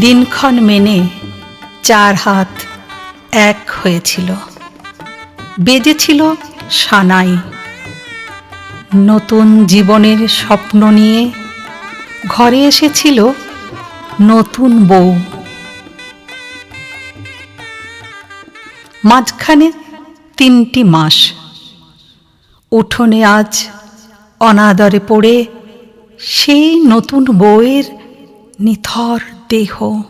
দিনক্ষণ মেনে চার হাত এক হয়েছিল। বেজেছিল সানাই। নতুন জীবনের স্বপ্ন নিয়ে ঘরে এসেছিল নতুন বউ। মাঝখানে তিনটি মাস। উঠোনে আজ অনাদরে পড়ে সেই নতুন বউয়ের নিথর দেহ।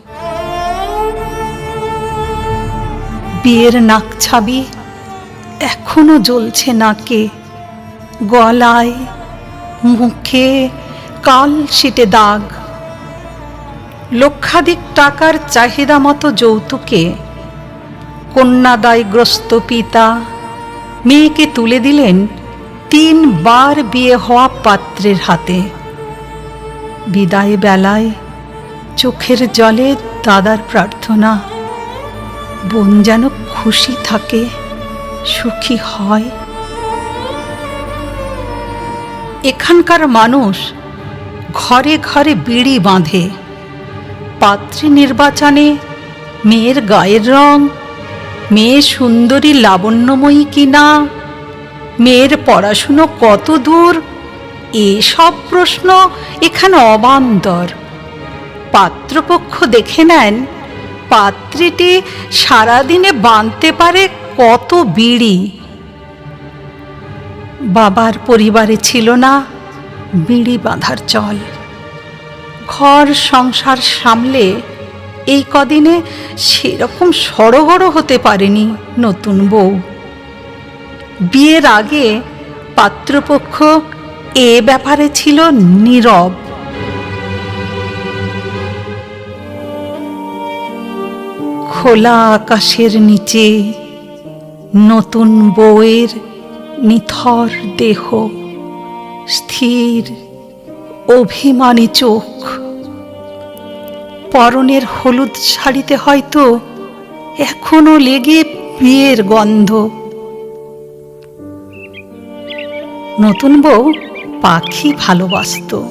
বিয়ের নাক ছাবি এখনও জ্বলছে নাকে। গলায়, মুখে কাল সিটে দাগ। লক্ষাধিক টাকার চাহিদা মতো যৌতুকে কন্যাদায়গ্রস্ত পিতা মেয়েকে তুলে দিলেন তিনবার বিয়ে হওয়া পাত্রের হাতে। বিদায় বেলায় চোখের জলে দাদার প্রার্থনা। বোন যেন খুশি থাকে, সুখী হয়। এখানকার মানুষ ঘরে ঘরে বিড়ি বাঁধে। পাত্রী নির্বাচনে মেয়ের গায়ের রং, মেয়ে সুন্দরী লাবণ্যময়ী কিনা, মেয়ের পড়াশুনো কত দূর, এসব প্রশ্ন এখানে অবান্তর। পাত্রপক্ষ দেখে নেন, পাত্রীটি সারাদিনে বাঁধতে পারে কত বিড়ি। বাবার পরিবারে ছিল না বিড়ি বাঁধার চল। ঘর সংসার সামলে এই কদিনে সেরকম সড়গড় হতে পারেনি নতুন বউ। বিয়ের আগে পাত্রপক্ষ এ ব্যাপারে ছিল নীরব। খোলা আকাশের নিচে, নতুন বউয়ের নিথর দেহ, স্থির অভিমানী চোখ। পরনের হলুদ শাড়িতে হয়তো এখনও লেগে বিয়ের গন্ধ। নতুন বউ পাখি ভালোবাসত।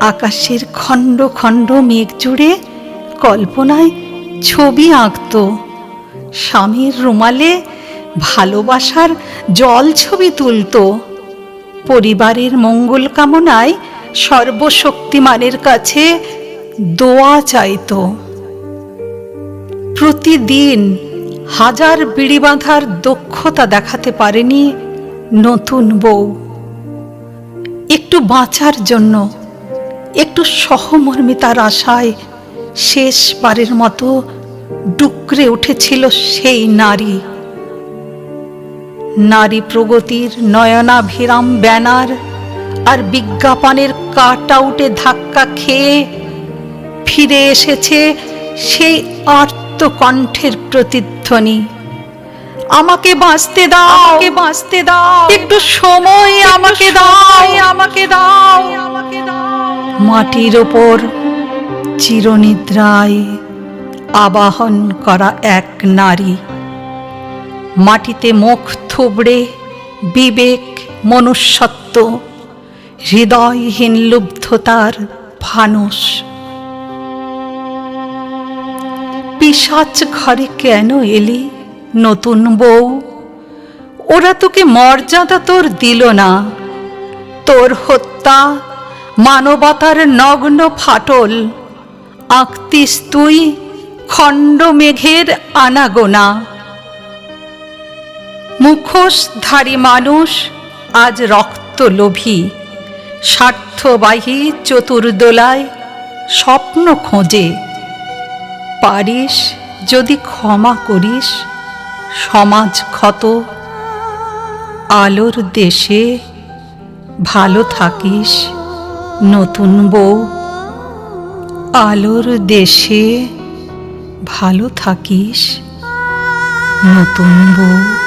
আকাশের খণ্ড খণ্ড মেঘ জুড়ে কল্পনায় ছবি আঁকত। স্বামীর রুমালে ভালোবাসার জল ছবি তুলত। পরিবারের মঙ্গল কামনায় সর্বশক্তিমানের কাছে দোয়া চাইত। প্রতিদিন হাজার বিড়ি বাঁধার দক্ষতা দেখাতে পারেনি নতুন বউ। একটু বাঁচার জন্য, একটু সহমর্মিতার আশায় শেষবারের মতো ডুকরে উঠেছিল সেই নারী। নারী প্রগতির নয়নাভিরাম ব্যানার আর বিজ্ঞাপনের কাট আউটে ধাক্কা খেয়ে ফিরে এসেছে সেই আর্তকণ্ঠের প্রতিধ্বনি। আমাকে বাঁচতে দাও আমাকে বাঁচতে দাও। একটু সময় আমাকে দাও আমাকে দাও। আমাকে দাও। মাটির ওপর চিরনিদ্রায় আবাহন করা এক নারী। মাটিতে মুখ থুবড়ে বিবেক মনুষ্যত্ব, হৃদয়হীন লুব্ধতার ফানুষ। পিসাচ ঘরে কেন এলি নতুন বউ? ওরা তোকে মর্যাদা তোর দিল না। তোর হত্যা মানবতার নগ্ন ফাটল আঁকতিস তুই খণ্ড মেঘের আনাগোনা মুখোশধারী মানুষ, আজ রক্ত লোভী। স্বার্থবাহী চতুর্দোলায় স্বপ্ন খোঁজে। পারিস যদি ক্ষমা করিস, সমাজ ক্ষত। আলোর দেশে ভালো থাকিস, নতুন বউ। আলোর দেশে ভালো থাকিস নতুন বউ।